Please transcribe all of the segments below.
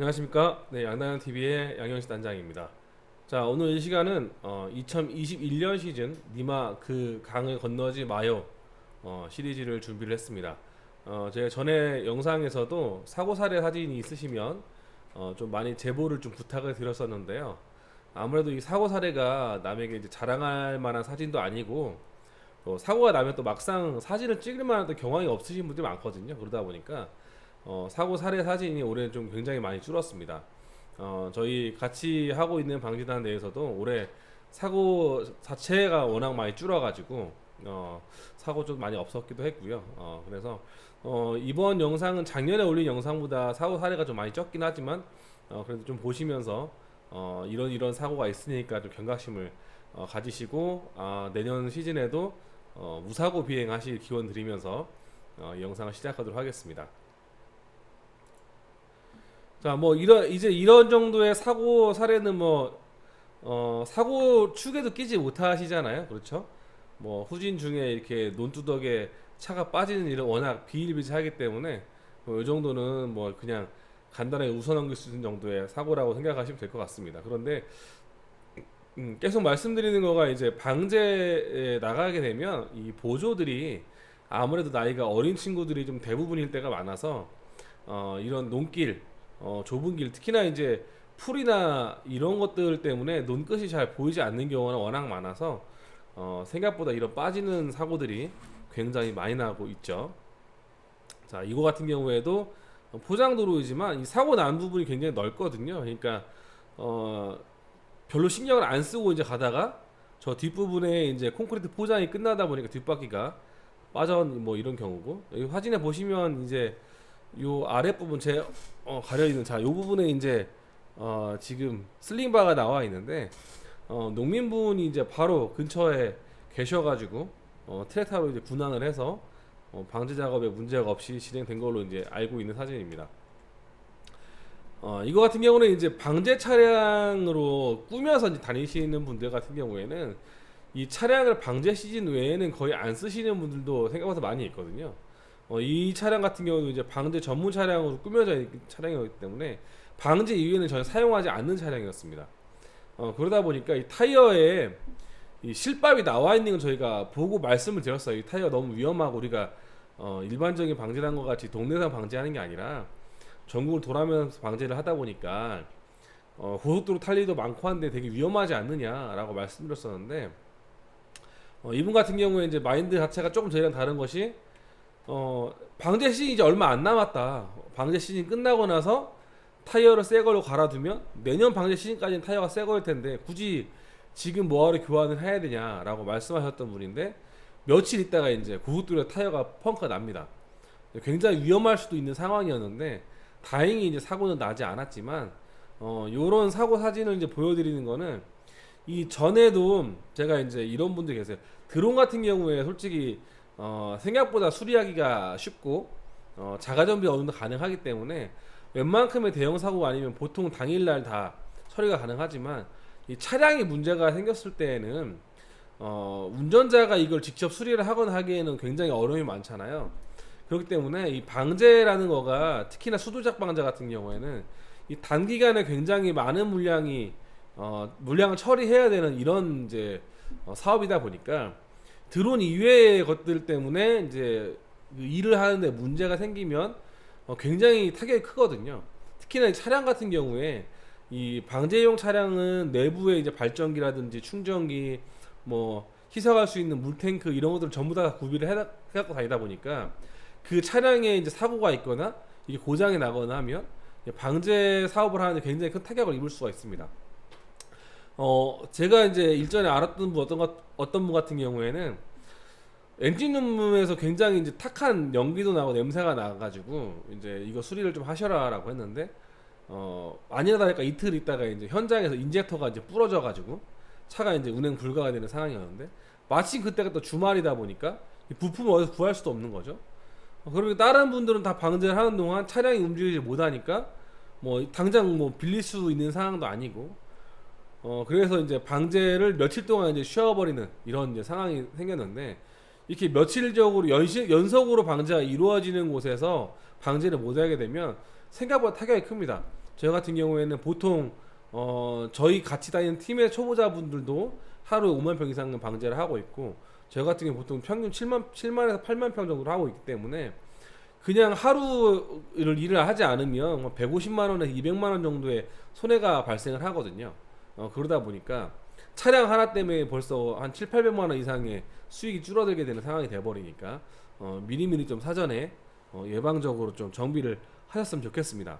안녕하십니까. 네, 양다현 TV의 양현식 단장입니다. 자, 오늘 이 시간은 어, 2021년 시즌 니마 그 강을 건너지 마요 어, 시리즈를 준비를 했습니다. 어, 제가 전에 영상에서도 사고 사례 사진이 있으시면 어, 좀 많이 제보를 좀 부탁을 드렸었는데요. 아무래도 이 사고 사례가 남에게 이제 자랑할 만한 사진도 아니고 또 사고가 나면 또 막상 사진을 찍을 만한 또 경황이 없으신 분들이 많거든요. 그러다 보니까 어, 사고 사례 사진이 올해 좀 굉장히 많이 줄었습니다. 어, 저희 같이 하고 있는 방지단 내에서도 올해 사고 자체가 워낙 많이 줄어가지고 어, 사고 좀 많이 없었기도 했고요. 어, 그래서 어, 이번 영상은 작년에 올린 영상보다 사고 사례가 좀 많이 적긴 하지만 어, 그래도 좀 보시면서 어, 이런 이런 사고가 있으니까 좀 경각심을 어, 가지시고 아, 내년 시즌에도 어, 무사고 비행하실 기원 드리면서 어, 이 영상을 시작하도록 하겠습니다. 자, 뭐 이런 이제 이런 정도의 사고 사례는 뭐 어, 사고 축에도 끼지 못하시잖아요. 그렇죠? 뭐 후진 중에 이렇게 논두덕에 차가 빠지는 일은 워낙 비일비재하기 때문에 뭐이 정도는 뭐 그냥 간단하게 웃어넘길 수 있는 정도의 사고라고 생각하시면 될 것 같습니다. 그런데 음, 계속 말씀드리는 거가 이제 방제에 나가게 되면 이 보조들이 아무래도 나이가 어린 친구들이 좀 대부분일 때가 많아서 어, 이런 논길, 어, 좁은 길, 특히나 이제 풀이나 이런 것들 때문에 논끝이 잘 보이지 않는 경우가 워낙 많아서 어, 생각보다 이런 빠지는 사고들이 굉장히 많이 나고 있죠. 자, 이거 같은 경우에도 포장도로이지만 이 사고 난 부분이 굉장히 넓거든요. 그러니까 어, 별로 신경을 안 쓰고 이제 가다가 저 뒷부분에 이제 콘크리트 포장이 끝나다 보니까 뒷바퀴가 빠져 뭐 이런 경우고 여기 사진에 보시면 이제 요 아랫부분 제 어, 가려 있는 자 요 부분에 이제 어, 지금 슬링바가 나와 있는데 어, 농민분이 이제 바로 근처에 계셔가지고 어, 트랙터로 이제 군환을 해서 어, 방제 작업에 문제가 없이 진행된 걸로 이제 알고 있는 사진입니다. 어, 이거 같은 경우는 이제 방제 차량으로 꾸며서 이제 다니시는 분들 같은 경우에는 이 차량을 방제 시즌 외에는 거의 안 쓰시는 분들도 생각보다 많이 있거든요. 어, 이 차량 같은 경우는 이제 방제 전문 차량으로 꾸며져 있는 차량이기 때문에 방제 이후에는 전혀 사용하지 않는 차량이었습니다. 어, 그러다 보니까 이 타이어에 이 실밥이 나와 있는 건 저희가 보고 말씀을 드렸어요. 이 타이어 너무 위험하고 우리가 어, 일반적인 방제란 것 같이 동네에서 방제하는 게 아니라 전국을 돌아면서 방제를 하다 보니까 어, 고속도로 탈 일도 많고 한데 되게 위험하지 않느냐라고 말씀드렸었는데 어, 이분 같은 경우에 이제 마인드 자체가 조금 저희랑 다른 것이 어, 방제 시즌 이제 얼마 안 남았다. 방제 시즌 끝나고 나서 타이어를 새 걸로 갈아두면 내년 방제 시즌까지는 타이어가 새 거일 텐데 굳이 지금 뭐하러 교환을 해야 되냐라고 말씀하셨던 분인데 며칠 있다가 이제 고속도로에 타이어가 펑크가 납니다. 굉장히 위험할 수도 있는 상황이었는데 다행히 이제 사고는 나지 않았지만 어 요런 사고 사진을 이제 보여드리는 거는 이 전에도 제가 이제 이런 분들 계세요. 드론 같은 경우에 솔직히 어 생각보다 수리하기가 쉽고 어 자가 정비 어느 정도 가능하기 때문에 웬만큼의 대형 사고가 아니면 보통 당일날 다 처리가 가능하지만 이 차량이 문제가 생겼을 때에는 어 운전자가 이걸 직접 수리를 하거나 하기에는 굉장히 어려움이 많잖아요. 그렇기 때문에 이 방제라는 거가 특히나 수도작 방제 같은 경우에는 이 단기간에 굉장히 많은 물량이 어, 물량을 처리해야 되는 이런 이제 어, 사업이다 보니까 드론 이외의 것들 때문에 이제 그 일을 하는데 문제가 생기면 어, 굉장히 타격이 크거든요. 특히나 이 차량 같은 경우에 이 방제용 차량은 내부에 이제 발전기라든지 충전기 뭐 희석할 수 있는 물탱크 이런 것들을 전부 다 구비를 해 갖고 다니다 보니까 그 차량에 이제 사고가 있거나 이게 고장이 나거나 하면 방제 사업을 하는데 굉장히 큰 타격을 입을 수가 있습니다. 어 제가 이제 일전에 알았던 분 어떤 것 어떤 분 같은 경우에는 엔진룸에서 굉장히 이제 탁한 연기도 나고 냄새가 나가지고 이제 이거 수리를 좀 하셔라라고 했는데 어 아니나 다를까 이틀 있다가 이제 현장에서 인젝터가 이제 부러져가지고 차가 이제 운행 불가가 되는 상황이었는데 마침 그때가 또 주말이다 보니까 이 부품을 어디서 구할 수도 없는 거죠. 어, 그러면 다른 분들은 다 방제를 하는 동안 차량이 움직이지 못하니까 뭐 당장 뭐 빌릴 수 있는 상황도 아니고 어 그래서 이제 방제를 며칠 동안 이제 쉬어버리는 이런 이제 상황이 생겼는데 이렇게 며칠적으로 연시, 연속으로 방제가 이루어지는 곳에서 방제를 못하게 되면 생각보다 타격이 큽니다. 저희 같은 경우에는 보통 어 저희 같이 다니는 팀의 초보자분들도 하루에 5만 평 이상은 방제를 하고 있고 저희 같은 경우 보통 평균 7만 7만에서 8만 평 정도를 하고 있기 때문에 그냥 하루를 일을 하지 않으면 뭐 150만 원에서 200만 원 정도의 손해가 발생을 하거든요. 어 그러다 보니까 차량 하나 때문에 벌써 한 7, 800만 원 이상의 수익이 줄어들게 되는 상황이 돼 버리니까 어 미리미리 좀 사전에 어 예방적으로 좀 정비를 하셨으면 좋겠습니다.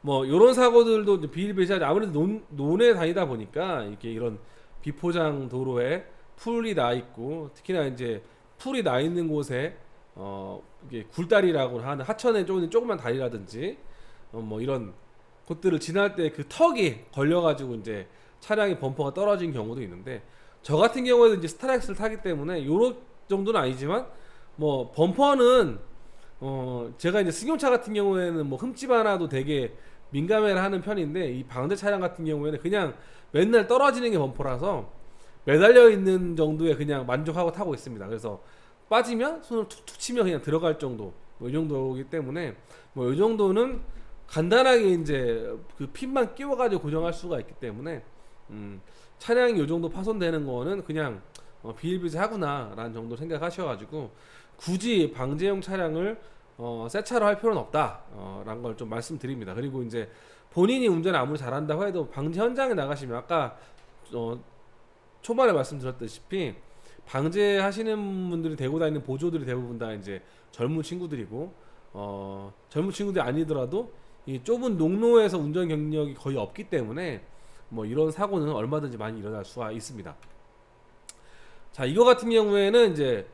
뭐 이런 사고들도 비일비재하지 아무래도 논, 논에 다니다 보니까 이렇게 이런 비포장 도로에 풀이 나 있고 특히나 이제 풀이 나 있는 곳에 어 이게 굴다리라고 하는 하천에 쪼는 조그만 다리라든지 어 뭐 이런 곳들을 지날 때 그 턱이 걸려가지고 이제 차량의 범퍼가 떨어진 경우도 있는데 저 같은 경우에도 이제 스타렉스를 타기 때문에 요런 정도는 아니지만 뭐 범퍼는 어 제가 이제 승용차 같은 경우에는 뭐 흠집 하나도 되게 민감해를 하는 편인데 이 방대 차량 같은 경우에는 그냥 맨날 떨어지는 게 범퍼라서 매달려 있는 정도에 그냥 만족하고 타고 있습니다. 그래서 빠지면 손을 툭툭 치면 그냥 들어갈 정도 뭐 이 정도이기 때문에 뭐 이 정도는 간단하게 이제 그 핀만 끼워가지고 고정할 수가 있기 때문에 음 차량이 이 정도 파손되는 거는 그냥 어, 비일비재하구나라는 정도 생각하셔가지고 굳이 방제용 차량을 어, 새 차로 할 필요는 없다라는 걸 좀 말씀드립니다. 그리고 이제 본인이 운전을 아무리 잘한다고 해도 방제 현장에 나가시면 아까 어, 초반에 말씀드렸다시피 방제하시는 분들이 대고 다니는 보조들이 대부분 다 이제 젊은 친구들이고 어, 젊은 친구들이 아니더라도 이 좁은 농로에서 운전 경력이 거의 없기 때문에 뭐 이런 사고는 얼마든지 많이 일어날 수가 있습니다. 자 이거 같은 경우에는 이제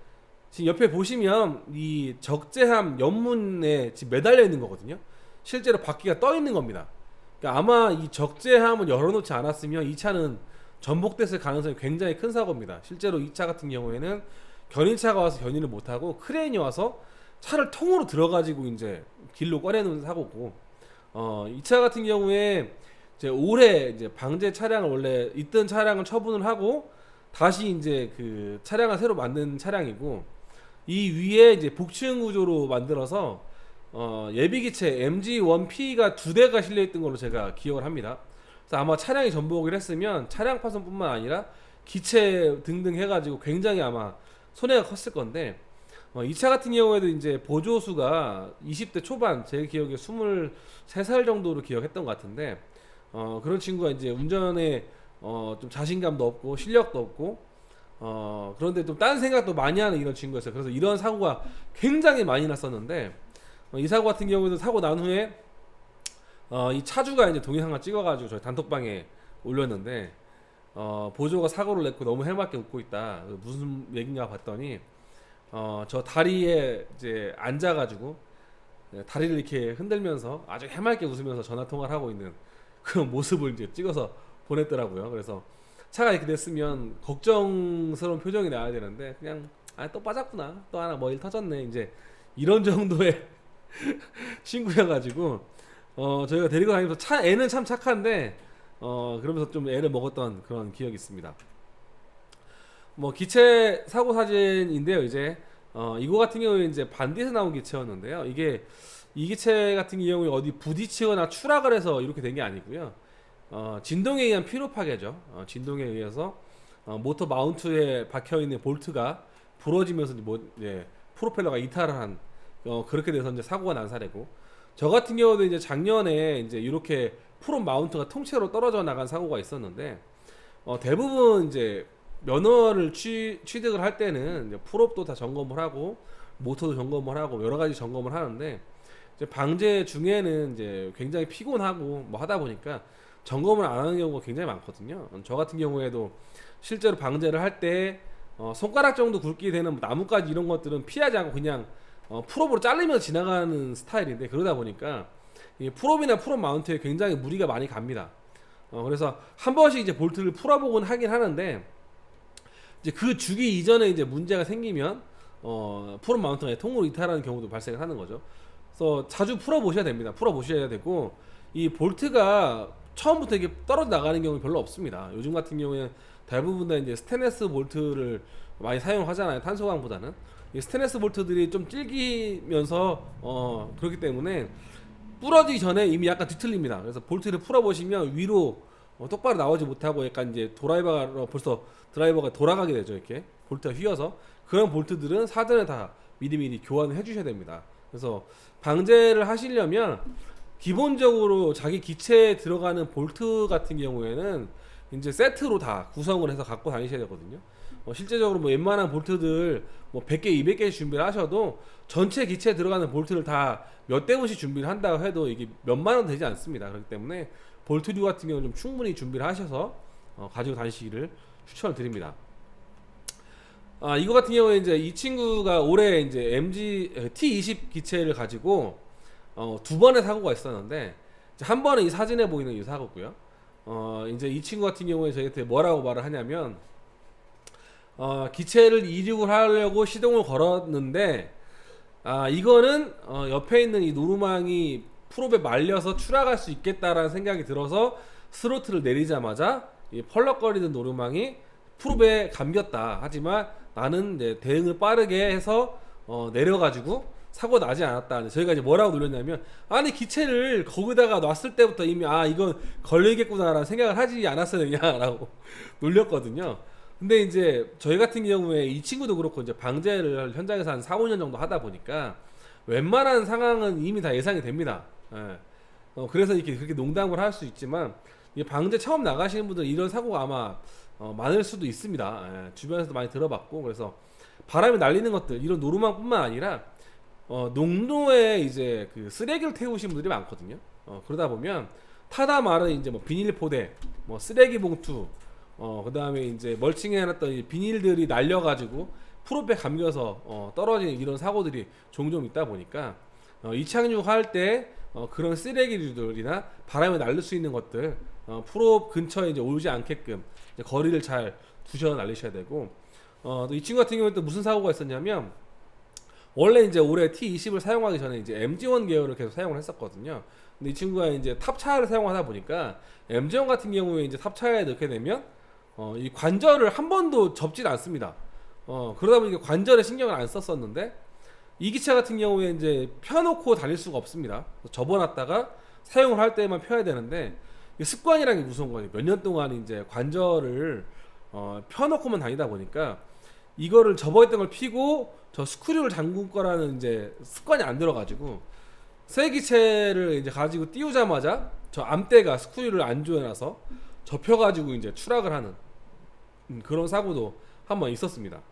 지금 옆에 보시면 이 적재함 연문에 지금 매달려 있는 거거든요. 실제로 바퀴가 떠 있는 겁니다. 그러니까 아마 이 적재함을 열어놓지 않았으면 이 차는 전복됐을 가능성이 굉장히 큰 사고입니다. 실제로 이 차 같은 경우에는 견인차가 와서 견인을 못하고 크레인이 와서 차를 통으로 들어가지고 이제 길로 꺼내는 사고고, 어, 이 차 같은 경우에 이제 올해 이제 방제 차량을 원래 있던 차량을 처분을 하고 다시 이제 그 차량을 새로 만든 차량이고 이 위에 이제 복층 구조로 만들어서 어, 예비기체 MG1P가 두 대가 실려 있던 걸로 제가 기억을 합니다. 그래서 아마 차량이 전복을 했으면 차량 파손뿐만 아니라 기체 등등 해가지고 굉장히 아마 손해가 컸을 건데 어, 이 차 같은 경우에도 이제 보조수가 20대 초반 제 기억에 23살 정도로 기억했던 것 같은데 어, 그런 친구가 이제 운전에 어, 좀 자신감도 없고 실력도 없고 어, 그런데 좀딴 생각도 많이 하는 이런 친구였어요. 그래서 이런 사고가 굉장히 많이 났었는데 어, 이 사고 같은 경우에도 사고 난 후에 어, 이 차주가 이제 동영상을 찍어가지고 저희 단톡방에 올렸는데 어, 보조가 사고를 냈고 너무 해맑게 웃고 있다. 그 무슨 얘긴가 봤더니 어, 저 다리에 이제 앉아가지고 네, 다리를 이렇게 흔들면서 아주 해맑게 웃으면서 전화 통화를 하고 있는 그런 모습을 이제 찍어서 보냈더라고요. 그래서 차가 이렇게 됐으면 걱정스러운 표정이 나야 되는데 그냥 아 또 빠졌구나 또 하나 뭐 일 터졌네 이제 이런 정도의 친구여가지고 어 저희가 데리고 다니면서 차 애는 참 착한데 어 그러면서 좀 애를 먹었던 그런 기억이 있습니다. 뭐 기체 사고 사진인데요 이제 어 이거 같은 경우에 이제 반디에서 나온 기체였는데요 이게 이 기체 같은 경우에 어디 부딪히거나 추락을 해서 이렇게 된 게 아니고요. 어, 진동에 의한 피로 파괴죠. 어, 진동에 의해서 어, 모터 마운트에 박혀 있는 볼트가 부러지면서 뭐, 예, 프로펠러가 이탈을 한 어, 그렇게 돼서 이제 사고가 난 사례고 저 같은 경우도 이제 작년에 이제 이렇게 프로 마운트가 통째로 떨어져 나간 사고가 있었는데 어, 대부분 이제 면허를 취, 취득을 할 때는 풀업도 다 점검을 하고 모터도 점검을 하고 여러 가지 점검을 하는데 이제 방제 중에는 이제 굉장히 피곤하고 뭐 하다 보니까 점검을 안 하는 경우가 굉장히 많거든요. 저 같은 경우에도 실제로 방제를 할때 어, 손가락 정도 굵기 되는 나뭇가지 이런 것들은 피하지 않고 그냥 어, 풀업으로 자르면서 지나가는 스타일인데 그러다 보니까 이 풀업이나 풀업 마운트에 굉장히 무리가 많이 갑니다. 어, 그래서 한 번씩 이제 볼트를 풀어보곤 하긴 하는데 이제 그 주기 이전에 이제 문제가 생기면 어, 풀업 마운트가 통으로 이탈하는 경우도 발생을 하는 거죠. 그래서 자주 풀어 보셔야 됩니다. 풀어 보셔야 되고 이 볼트가 처음부터 이게 떨어져 나가는 경우 별로 없습니다. 요즘 같은 경우에는 대부분 다 이제 스테인레스 볼트를 많이 사용하잖아요. 탄소광보다는 이 스테인레스 볼트들이 좀 질기면서 어 그렇기 때문에 부러지기 전에 이미 약간 뒤틀립니다. 그래서 볼트를 풀어 보시면 위로 어, 똑바로 나오지 못하고 약간 이제 드라이버가 벌써 드라이버가 돌아가게 되죠. 이렇게 볼트가 휘어서 그런 볼트들은 사전에 다 미리미리 교환을 해주셔야 됩니다. 그래서 방제를 하시려면 기본적으로 자기 기체에 들어가는 볼트 같은 경우에는 이제 세트로 다 구성을 해서 갖고 다니셔야 되거든요. 어, 실제적으로 뭐 웬만한 볼트들 뭐 100개, 200개 준비를 하셔도 전체 기체에 들어가는 볼트를 다 몇 대분씩 준비를 한다고 해도 이게 몇만 원 되지 않습니다. 그렇기 때문에 볼트류 같은 경우는 좀 충분히 준비를 하셔서 어, 가지고 다니시기를 추천을 드립니다. 아, 이거 같은 경우에 이제 이 친구가 올해 이제 MG 에, T20 기체를 가지고 어, 두 번의 사고가 있었는데 한 번은 이 사진에 보이는 이 사고고요. 어, 이제 이 친구 같은 경우에 저희한테 뭐라고 말을 하냐면 어, 기체를 이륙을 하려고 시동을 걸었는데 아 이거는 어, 옆에 있는 이 노루망이 프롭에 말려서 추락할 수 있겠다라는 생각이 들어서 스로틀을 내리자마자 이 펄럭거리는 노루망이 프롭에 감겼다. 하지만 나는 이제 대응을 빠르게 해서 어, 내려가지고 사고 나지 않았다. 저희가 이제 뭐라고 놀렸냐면 아니 기체를 거기다가 놨을 때부터 이미 아 이건 걸리겠구나라는 생각을 하지 않았어야 되냐라고 놀렸거든요. 근데 이제 저희 같은 경우에 이 친구도 그렇고 이제 방제를 현장에서 한 4, 5년 정도 하다 보니까 웬만한 상황은 이미 다 예상이 됩니다. 예. 어, 그래서 이렇게 그렇게 농담을 할 수 있지만 이 방제 처음 나가시는 분들 이런 사고가 아마 어, 많을 수도 있습니다. 예. 주변에서도 많이 들어봤고 그래서 바람이 날리는 것들 이런 노루망뿐만 아니라 어, 농로에 이제 그 쓰레기를 태우신 분들이 많거든요. 어, 그러다 보면 타다 말은 이제 뭐 비닐 포대, 뭐 쓰레기 봉투, 어, 그 다음에 이제 멀칭해놨던 이 비닐들이 날려가지고 프로페 감겨서 어, 떨어지는 이런 사고들이 종종 있다 보니까 어, 이착륙할 때 어, 그런 쓰레기들이나 바람에 날릴 수 있는 것들 어, 프로 근처에 이제 오지 않게끔 이제 거리를 잘 두셔 날리셔야 되고 어, 또 이 친구 같은 경우에 또 무슨 사고가 있었냐면 원래 이제 올해 T20을 사용하기 전에 이제 MG1 계열을 계속 사용을 했었거든요. 근데 이 친구가 이제 탑차를 사용하다 보니까 MG1 같은 경우에 이제 탑차에 넣게 되면 어, 이 관절을 한 번도 접질 않습니다. 어, 그러다 보니까 관절에 신경을 안 썼었는데 이 기차 같은 경우에 이제 펴놓고 달릴 수가 없습니다. 접어놨다가 사용을 할 때만 펴야 되는데 습관이라는 게 무서운 거예요. 몇 년 동안 이제 관절을 어, 펴놓고만 다니다 보니까 이거를 접어있던 걸 피고 저 스크류를 잠글 거라는 이제 습관이 안 들어가지고 새 기체를 이제 가지고 띄우자마자 저 암대가 스크류를 안 조여놔서 접혀가지고 이제 추락을 하는 음, 그런 사고도 한번 있었습니다.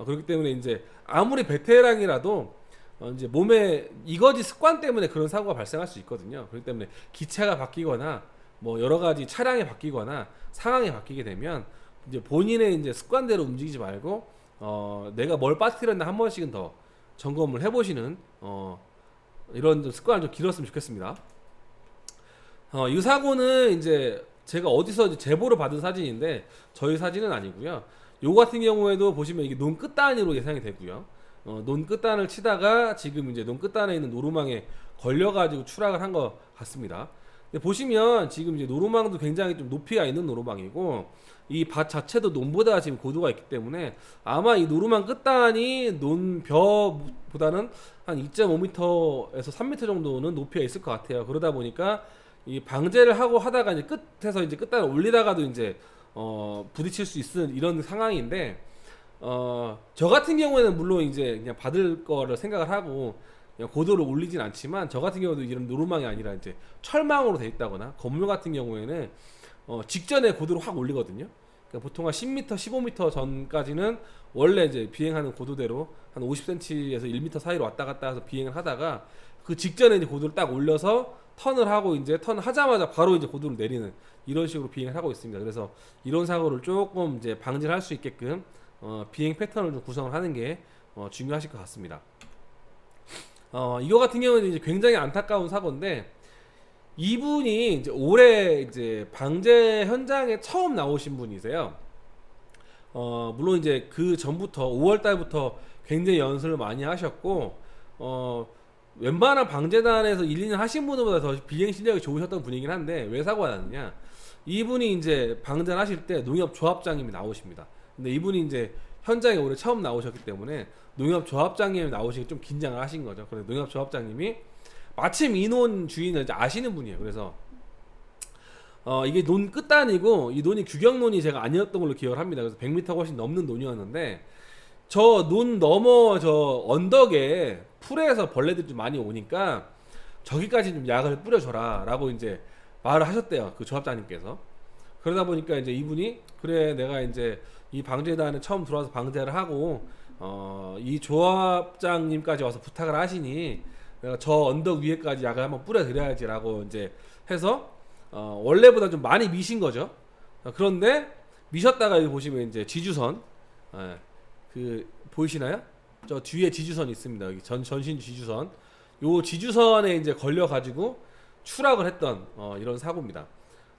어, 그렇기 때문에 이제 아무리 베테랑이라도 어, 이제 몸에 이거지 습관 때문에 그런 사고가 발생할 수 있거든요. 그렇기 때문에 기체가 바뀌거나 뭐 여러 가지 차량이 바뀌거나 상황이 바뀌게 되면 이제 본인의 이제 습관대로 움직이지 말고 어, 내가 뭘 빠뜨렸나 한 번씩은 더 점검을 해보시는 어, 이런 좀 습관을 좀 길었으면 좋겠습니다. 어, 이 사고는 이제 제가 어디서 제보를 받은 사진인데 저희 사진은 아니고요. 요 같은 경우에도 보시면 이게 논 끝단위로 예상이 되고요. 어, 논 끝단을 치다가 지금 이제 논 끝단에 있는 노루망에 걸려가지고 추락을 한 것 같습니다. 근데 보시면 지금 이제 노루망도 굉장히 좀 높이가 있는 노루망이고 이 밭 자체도 논보다 지금 고도가 있기 때문에 아마 이 노루망 끝단이 논벼보다는 한 2.5m에서 3m 정도는 높이가 있을 것 같아요. 그러다 보니까 이 방제를 하고 하다가 이제 끝에서 이제 끝단을 올리다가도 이제 어 부딪힐 수 있는 이런 상황인데 어 저 같은 경우에는 물론 이제 그냥 받을 거를 생각을 하고 고도를 올리진 않지만 저 같은 경우도 이런 노루망이 아니라 이제 철망으로 돼 있다거나 건물 같은 경우에는 어 직전에 고도를 확 올리거든요. 그러니까 보통 한 10m, 15m 전까지는 원래 이제 비행하는 고도대로 한 50cm에서 1m 사이로 왔다 갔다 해서 비행을 하다가 그 직전에 이제 고도를 딱 올려서 턴을 하고 이제 턴 하자마자 바로 이제 고도를 내리는 이런 식으로 비행을 하고 있습니다. 그래서 이런 사고를 조금 이제 방지를 할 수 있게끔 어, 비행 패턴을 좀 구성을 하는 게 어, 중요하실 것 같습니다. 어, 이거 같은 경우는 이제 굉장히 안타까운 사고인데 이분이 이제 올해 이제 방제 현장에 처음 나오신 분이세요. 어, 물론 이제 그 전부터 5월 달부터 굉장히 연습을 많이 하셨고 어, 웬만한 방재단에서 1, 2년 하신 분보다 더 비행 실력이 좋으셨던 분이긴 한데 왜 사고가 났느냐? 이분이 이제 방전 하실 때 농협 조합장님이 나오십니다. 근데 이분이 이제 현장에 올해 처음 나오셨기 때문에 농협 조합장님이 나오시기 좀 긴장을 하신 거죠. 그래서 농협 조합장님이 마침 이논 주인을 아시는 분이에요. 그래서 어 이게 논 끝단이고 이 논이 규격논이 제가 아니었던 걸로 기억을 합니다. 그래서 100m가 훨씬 넘는 논이었는데 저논 넘어 저 언덕에 풀에서 벌레들이 좀 많이 오니까 저기까지 좀 약을 뿌려줘라라고 이제 말을 하셨대요. 그 조합장님께서 그러다 보니까 이제 이분이 그래 내가 이제 이 방제단에 처음 들어와서 방제를 하고 어 이 조합장님까지 와서 부탁을 하시니 내가 저 언덕 위에까지 약을 한번 뿌려드려야지라고 이제 해서 어 원래보다 좀 많이 미신 거죠. 어, 그런데 미셨다가 여기 보시면 이제 지주선 예, 그 보이시나요? 저 뒤에 지주선 있습니다. 여기 전 전신 지주선. 요 지주선에 이제 걸려 가지고 추락을 했던 어, 이런 사고입니다.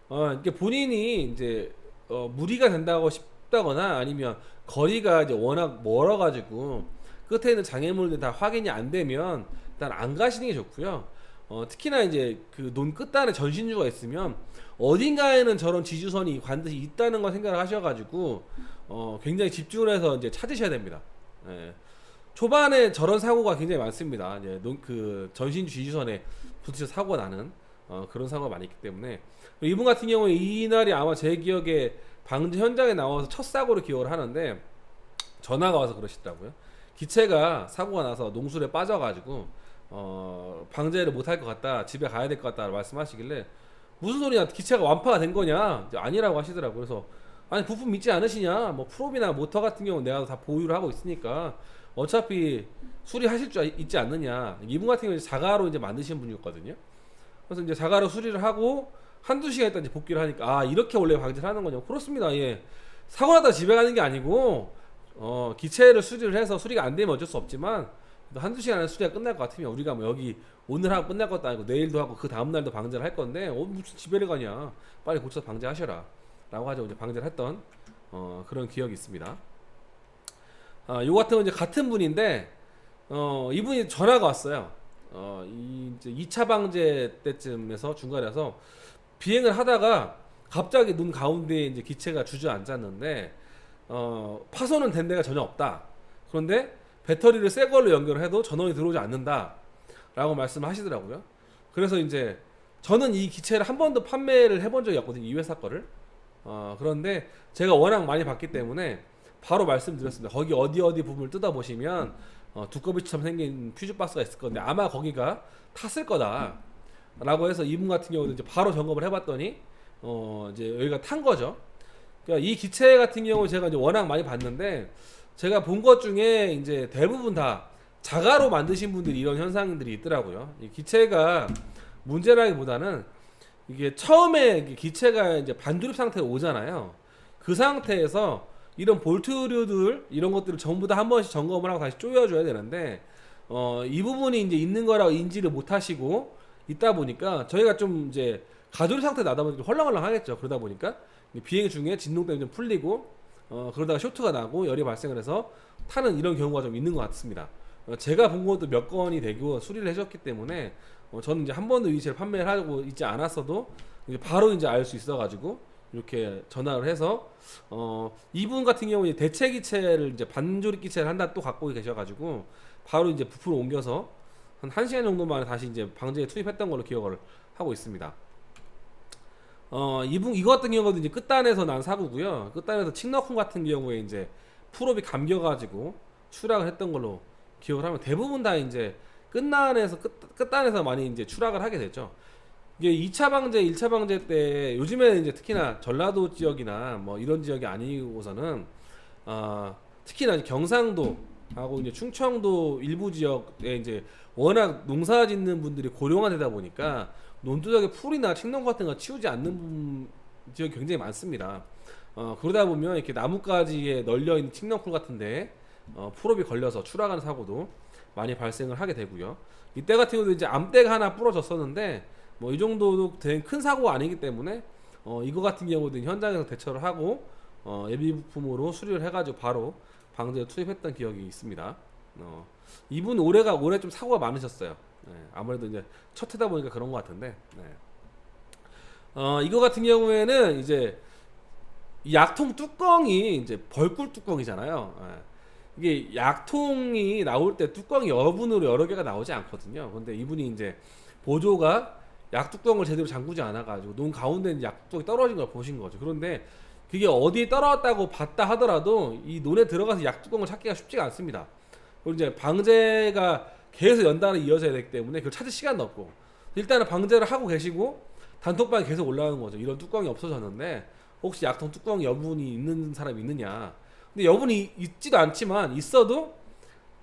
어, 이게 본인이 이제 어, 무리가 된다고 싶다거나 아니면 거리가 이제 워낙 멀어 가지고 끝에 있는 장애물들 다 확인이 안 되면 일단 안 가시는 게 좋고요. 어, 특히나 이제 그 논 끝단에 전신주가 있으면 어딘가에는 저런 지주선이 반드시 있다는 걸 생각을 하셔가지고 어, 굉장히 집중을 해서 이제 찾으셔야 됩니다. 예. 초반에 저런 사고가 굉장히 많습니다. 이제 논, 그 전신주 지주선에 부딪혀 사고가 나는 어, 그런 사고가 많이 있기 때문에 이분 같은 경우에 이날이 아마 제 기억에 방제 현장에 나와서 첫 사고를 기억을 하는데 전화가 와서 그러시더라고요. 기체가 사고가 나서 농술에 빠져가지고 어, 방제를 못할 것 같다, 집에 가야 될 것 같다 말씀하시길래 무슨 소리냐, 기체가 완파가 된 거냐? 아니라고 하시더라고요. 그래서 아니 부품 믿지 않으시냐? 뭐 프롭이나 모터 같은 경우는 내가 다 보유를 하고 있으니까 어차피 수리하실 줄 있지 않느냐? 이분 같은 경우는 자가로 이제 만드신 분이었거든요. 그래서 이제 자가로 수리를 하고 한두 시간 있다 이제 복귀를 하니까 아 이렇게 원래 방제를 하는 거냐? 그렇습니다. 예. 사고 나다 집에 가는 게 아니고 어 기체를 수리를 해서 수리가 안 되면 어쩔 수 없지만 또 한두 시간 안에 수리가 끝날 것 같으면 우리가 뭐 여기 오늘 하고 끝날 것도 아니고 내일도 하고 그 다음 날도 방제를 할 건데 어 무슨 집에를 가냐 빨리 고쳐서 방제하셔라 라고 하죠 이제 방제를 했던 어 그런 기억이 있습니다 아 요 같은 건 이제 같은 분인데 어 이분이 전화가 왔어요 어 이 이제 2차 방제 때쯤에서 중간에서 비행을 하다가 갑자기 눈 가운데에 이제 기체가 주저앉았는데 어 파손은 된 데가 전혀 없다 그런데 배터리를 새 걸로 연결을 해도 전원이 들어오지 않는다. 라고 말씀하시더라고요. 그래서 이제 저는 이 기체를 한 번도 판매를 해본 적이 없거든요. 이 회사 거를. 어, 그런데 제가 워낙 많이 봤기 때문에 바로 말씀드렸습니다. 거기 어디 어디 부분을 뜯어 보시면 어, 두꺼비처럼 생긴 퓨즈 박스가 있을 건데 아마 거기가 탔을 거다. 라고 해서 이분 같은 경우는 이제 바로 점검을 해봤더니 어, 이제 여기가 탄 거죠. 그러니까 이 기체 같은 경우 제가 이제 워낙 많이 봤는데 제가 본 것 중에 이제 대부분 다 자가로 만드신 분들이 이런 현상들이 있더라고요. 이 기체가 문제라기보다는 이게 처음에 기체가 이제 반조립 상태가 오잖아요. 그 상태에서 이런 볼트류들 이런 것들을 전부 다 한 번씩 점검을 하고 다시 조여줘야 되는데 어, 이 부분이 이제 있는 거라고 인지를 못 하시고 있다 보니까 저희가 좀 이제 가조립 상태 나다 보니까 헐렁헐렁 하겠죠. 그러다 보니까 비행 중에 진동 때문에 좀 풀리고 어, 그러다가 쇼트가 나고 열이 발생을 해서 타는 이런 경우가 좀 있는 것 같습니다. 어, 제가 본 것도 몇 건이 되고 수리를 해줬기 때문에 어, 저는 이제 한 번도 이 기체를 판매를 하고 있지 않았어도 이제 바로 이제 알 수 있어가지고 이렇게 전화를 해서 어, 이분 같은 경우는 대체 기체를 이제 반조립 기체를 한다 또 갖고 계셔가지고 바로 이제 부품을 옮겨서 한 1시간 정도 만에 다시 이제 방제에 투입했던 걸로 기억을 하고 있습니다. 어, 이분 이거 같은 경우도 이제 끝단에서 난 사고고요. 끝단에서 칭너쿤 같은 경우에 이제 풀업이 감겨가지고 추락을 했던 걸로 기억을 하면 대부분 다 이제 끝단에서 끝, 끝단에서 많이 이제 추락을 하게 됐죠. 이게 2차 방제, 1차 방제 때 요즘에는 이제 특히나 전라도 지역이나 뭐 이런 지역이 아니고서는 어, 특히나 경상도 하고 이제 충청도 일부 지역에 이제 워낙 농사 짓는 분들이 고령화되다 보니까 논두덕에 풀이나 책농 같은 거 치우지 않는 지역이 굉장히 많습니다. 어, 그러다 보면 이렇게 나뭇가지에 널려 있는 칡렁풀 같은데 어, 풀업이 걸려서 추락하는 사고도 많이 발생을 하게 되고요. 이때 같은 경우도 이제 암대가 하나 부러졌었는데 뭐 이 정도도 된 큰 사고가 아니기 때문에 어, 이거 같은 경우도 현장에서 대처를 하고 어, 예비 부품으로 수리를 해가지고 바로 방제에 투입했던 기억이 있습니다. 어, 이분 올해가 올해 좀 사고가 많으셨어요. 네, 아무래도 이제 첫 해다 보니까 그런 것 같은데. 네. 어, 이거 같은 경우에는 이제 이 약통 뚜껑이 이제 벌꿀 뚜껑이잖아요. 예. 이게 약통이 나올 때 뚜껑이 여분으로 여러 개가 나오지 않거든요. 근데 이분이 이제 보조가 약 뚜껑을 제대로 잠그지 않아가지고 논 가운데 이제 약뚜껑이 떨어진 걸 보신 거죠. 그런데 그게 어디에 떨어졌다고 봤다 하더라도 이 논에 들어가서 약 뚜껑을 찾기가 쉽지가 않습니다. 그리고 이제 방제가 계속 연달아 이어져야 되기 때문에 그걸 찾을 시간도 없고 일단은 방제를 하고 계시고 단톡방에 계속 올라오는 거죠. 이런 뚜껑이 없어졌는데 혹시 약통 뚜껑 여분이 있는 사람이 있느냐? 근데 여분이 있지도 않지만 있어도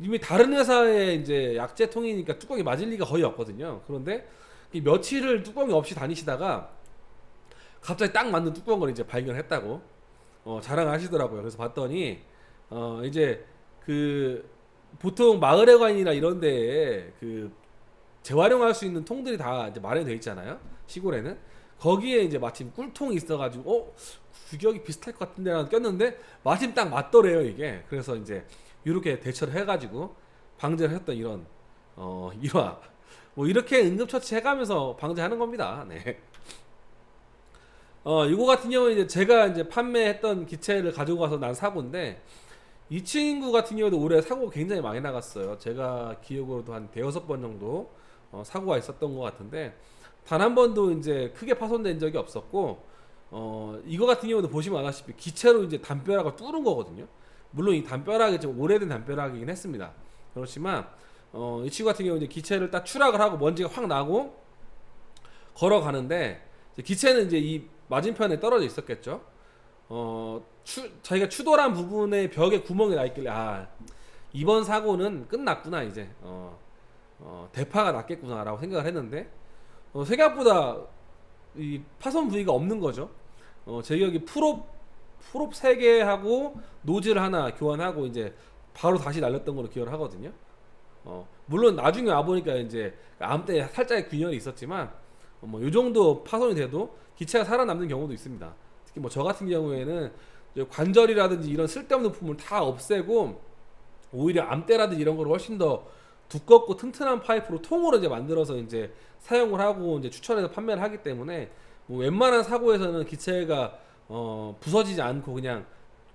이미 다른 회사의 이제 약제통이니까 뚜껑이 맞을 리가 거의 없거든요. 그런데 이 며칠을 뚜껑이 없이 다니시다가 갑자기 딱 맞는 뚜껑을 이제 발견했다고 어, 자랑하시더라고요. 그래서 봤더니 어, 이제 그 보통 마을회 관이나 이런 데에 그 재활용할 수 있는 통들이 다 이제 마련되어 있잖아요. 시골에는 거기에 이제 마침 꿀통이 있어가지고 어 규격이 비슷할 것 같은데 라는 꼈는데 마침 딱 맞더래요 이게. 그래서 이제 이렇게 대처를 해가지고 방제를 했던 이런 어 일화 뭐 이렇게 응급처치 해가면서 방제하는 겁니다. 네. 어 이거 같은 경우는 이제 제가 이제 판매했던 기체를 가지고 가서 난 사고인데 이 친구 같은 경우도 올해 사고 굉장히 많이 나갔어요. 제가 기억으로도 한 대여섯 번 정도 어, 사고가 있었던 것 같은데 단 한 번도 이제 크게 파손된 적이 없었고 어 이거 같은 경우도 보시면 아시다시피 기체로 이제 담벼락을 뚫은 거거든요. 물론 이 담벼락이 좀 오래된 담벼락이긴 했습니다. 그렇지만 어, 이 친구 같은 경우 이제 기체를 딱 추락을 하고 먼지가 확 나고 걸어가는데 이제 기체는 이제 이 맞은편에 떨어져 있었겠죠. 어, 추, 자기가 추돌한 부분에 벽에 구멍이 나 있길래 아 이번 사고는 끝났구나 이제 어, 어, 대파가 났겠구나라고 생각을 했는데 어, 생각보다 이 파손 부위가 없는 거죠. 어, 제 기억에 풀옵 풀옵 3개 하고 노즐 하나 교환하고 이제 바로 다시 날렸던 걸로 기억을 하거든요. 어, 물론 나중에 와 보니까 이제 암 때 살짝의 균열이 있었지만 어, 뭐요 정도 파손이 돼도 기체가 살아남는 경우도 있습니다. 특히 뭐 저 같은 경우에는 관절이라든지 이런 쓸데없는 부품을 다 없애고 오히려 암대라든지 이런 걸 훨씬 더 두껍고 튼튼한 파이프로 통으로 이제 만들어서 이제 사용을 하고 이제 추천해서 판매를 하기 때문에 뭐 웬만한 사고에서는 기체가 어 부서지지 않고 그냥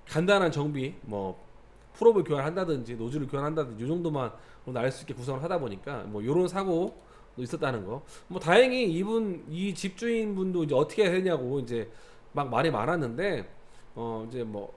간단한 정비 뭐 풀업을 교환한다든지 노즐을 교환한다든지 이 정도만 날 수 있게 구성을 하다 보니까 뭐 요런 사고도 있었다는 거. 뭐 다행히 이분 이 집주인 분도 이제 어떻게 해야 되냐고 이제 막 말이 많았는데 어 이제 뭐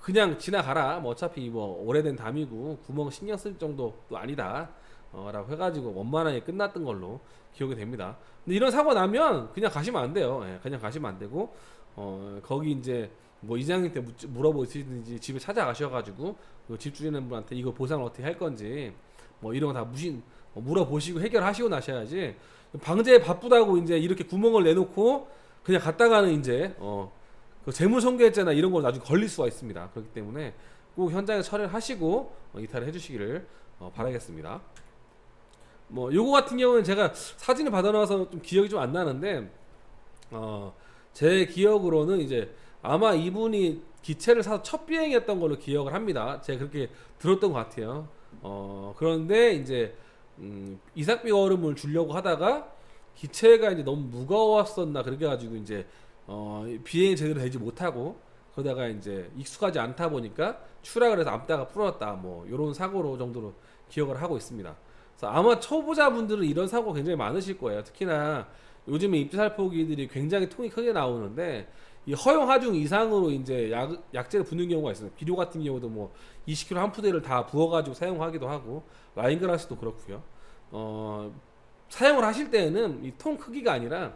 그냥 지나가라. 뭐 어차피 뭐 오래된 담이고 구멍 신경 쓸 정도도 아니다. 어, 라고 해가지고 원만하게 끝났던 걸로 기억이 됩니다. 근데 이런 사고 나면 그냥 가시면 안 돼요. 예, 그냥 가시면 안 되고 어 거기 이제 뭐 이장님 때 묻- 물어보시든지 집에 찾아가셔가지고 그 집주인 분한테 이거 보상을 어떻게 할 건지 뭐 이런 거 다 무신 어, 물어보시고 해결하시고 나셔야지 방제에 바쁘다고 이제 이렇게 구멍을 내놓고 그냥 갔다가는 이제 어, 그 재무손괴죄나 이런 걸 나중에 걸릴 수가 있습니다. 그렇기 때문에 꼭 현장에 처리를 하시고 어, 이탈을 해주시기를 어, 바라겠습니다. 뭐 요거 같은 경우는 제가 사진을 받아놔서 좀 기억이 좀 안 나는데 어, 제 기억으로는 이제 아마 이분이 기체를 사서 첫 비행했던 걸로 기억을 합니다. 제가 그렇게 들었던 것 같아요. 어, 그런데 이제 음, 이삭비 얼음을 주려고 하다가 기체가 이제 너무 무거웠었나 그렇게 가지고 이제 어, 비행이 제대로 되지 못하고 그러다가 이제 익숙하지 않다 보니까 추락을 해서 암다가 부러졌다 뭐 이런 사고로 정도로 기억을 하고 있습니다. 그래서 아마 초보자분들은 이런 사고 굉장히 많으실 거예요. 특히나 요즘에 입지살포기들이 굉장히 통이 크게 나오는데 이 허용 하중 이상으로 이제 약, 약제를 붓는 경우가 있어요. 비료 같은 경우도 뭐 20kg 한 푸대를 다 부어가지고 사용하기도 하고 라인그라스도 그렇고요. 어, 사용을 하실 때에는 이 통 크기가 아니라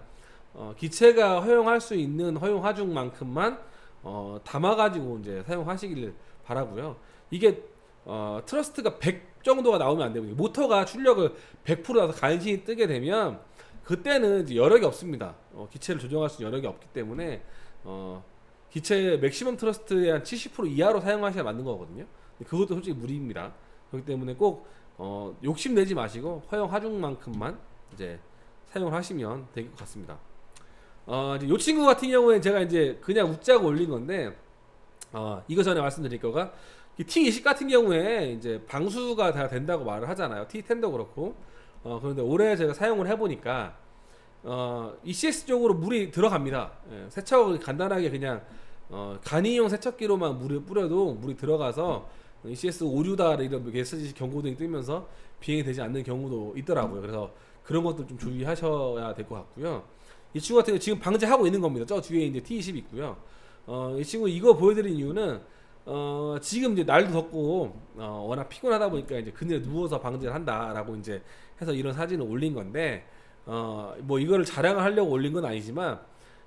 어, 기체가 허용할 수 있는 허용 하중만큼만 어, 담아가지고 이제 사용하시길 바라고요. 이게 어, 트러스트가 100 정도가 나오면 안 되고 모터가 출력을 100% 나서 간신히 뜨게 되면 그때는 여력이 없습니다. 어, 기체를 조정할 수 여력이 없기 때문에 어, 기체 맥시멈 트러스트의 한 70% 이하로 사용하셔야 맞는 거거든요. 그것도 솔직히 무리입니다. 그렇기 때문에 꼭 어, 욕심 내지 마시고 허용 하중만큼만 이제 사용을 하시면 될 것 같습니다. 어, 요 친구 같은 경우에 제가 이제 그냥 웃자고 올린 건데 어, 이거 전에 말씀드릴 거가 이 T20 같은 경우에 이제 방수가 다 된다고 말을 하잖아요. T10도 그렇고. 어, 그런데 올해 제가 사용을 해보니까 어, ECS 쪽으로 물이 들어갑니다. 예, 세척을 간단하게 그냥 어, 간이용 세척기로만 물을 뿌려도 물이 들어가서 ECS 오류다 이런 메시지 경고등이 뜨면서 비행이 되지 않는 경우도 있더라고요. 그래서 그런 것들 좀 주의하셔야 될 것 같고요. 이 친구 같은 경우 지금 방제하고 있는 겁니다. 저 뒤에 이제 T20 있고요. 어, 이 친구 이거 보여드린 이유는 어, 지금 이제 날도 덥고 어, 워낙 피곤하다 보니까 이제 그늘에 누워서 방제를 한다라고 이제 해서 이런 사진을 올린 건데 어, 뭐 이거를 자랑을 하려고 올린 건 아니지만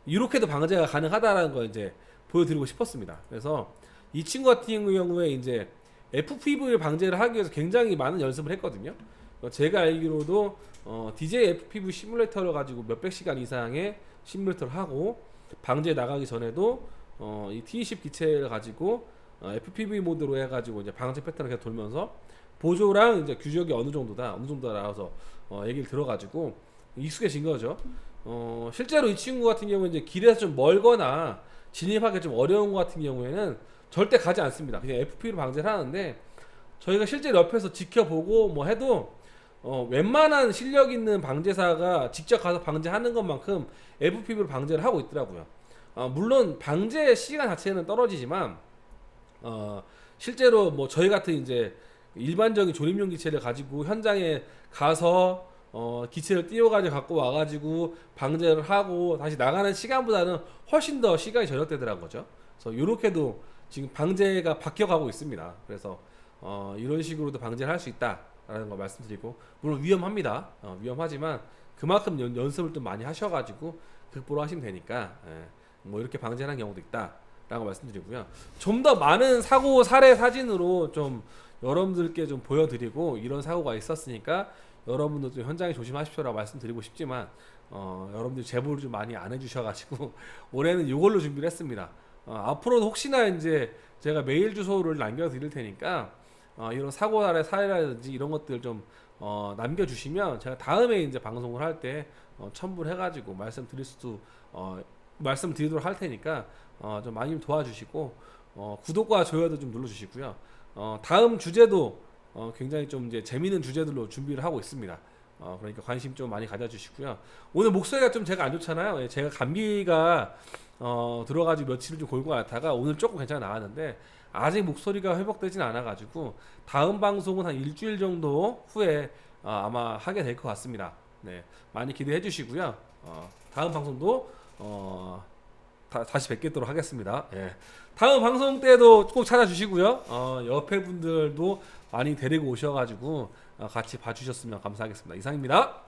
이렇게도 방제가 가능하다라는 걸 이제 보여드리고 싶었습니다. 그래서 이 친구 같은 경우에 이제 FPV를 방제를 하기 위해서 굉장히 많은 연습을 했거든요. 어, 제가 알기로도 어, DJ FPV 시뮬레이터를 가지고 몇백 시간 이상의 시뮬레이터를 하고 방제 나가기 전에도 어, 이 T20 기체를 가지고 어, FPV 모드로 해가지고 이제 방제 패턴을 계속 돌면서 보조랑 이제 규격이 어느 정도다 어느 정도라서 어, 얘기를 들어가지고 익숙해진 거죠. 어, 실제로 이 친구 같은 경우는 이제 길에서 좀 멀거나 진입하기 좀 어려운 것 같은 경우에는 절대 가지 않습니다. 그냥 FPV로 방제를 하는데 저희가 실제로 옆에서 지켜보고 뭐 해도 어, 웬만한 실력 있는 방제사가 직접 가서 방제하는 것만큼 FPV로 방제를 하고 있더라고요. 어, 물론 방제 시간 자체는 떨어지지만 어, 실제로 뭐 저희 같은 이제 일반적인 조립용 기체를 가지고 현장에 가서 어, 기체를 띄워가지고 갖고 와가지고 방제를 하고 다시 나가는 시간보다는 훨씬 더 시간이 절약되더라는 거죠. 그래서 이렇게도 지금 방제가 바뀌어가고 있습니다. 그래서 어, 이런 식으로도 방제를 할 수 있다 라는 거 말씀드리고 물론 위험합니다. 어, 위험하지만 그만큼 연, 연습을 좀 많이 하셔가지고 극복을 하시면 되니까 예, 뭐 이렇게 방제하는 경우도 있다 라고 말씀드리고요. 좀 더 많은 사고 사례 사진으로 좀 여러분들께 좀 보여드리고 이런 사고가 있었으니까 여러분도 좀 현장에 조심하십시오라고 말씀드리고 싶지만 어, 여러분들 제보를 좀 많이 안 해주셔가지고 올해는 이걸로 준비를 했습니다. 어, 앞으로도 혹시나 이제 제가 메일 주소를 남겨드릴 테니까 어, 이런 사고 날의 사례라든지 이런 것들 좀 어, 남겨주시면 제가 다음에 이제 방송을 할때 어, 첨부를 해가지고 말씀드릴 수도 어, 말씀드리도록 할 테니까 어, 좀 많이 좀 도와주시고 어, 구독과 좋아요도 좀 눌러주시고요. 어, 다음 주제도 어, 굉장히 좀 이제 재미있는 주제들로 준비를 하고 있습니다. 어, 그러니까 관심 좀 많이 가져주시고요. 오늘 목소리가 좀 제가 안 좋잖아요. 예, 제가 감기가 어, 들어가지고 며칠을 좀 골고 갔다가 오늘 조금 괜찮아 나왔는데 아직 목소리가 회복되진 않아가지고 다음 방송은 한 일주일 정도 후에 어, 아마 하게 될 것 같습니다. 네, 많이 기대해 주시고요. 어, 다음 방송도 어, 다, 다시 뵙겠도록 하겠습니다. 예. 다음 방송 때도 꼭 찾아주시고요. 어, 옆에 분들도 많이 데리고 오셔가지고 어, 같이 봐주셨으면 감사하겠습니다. 이상입니다.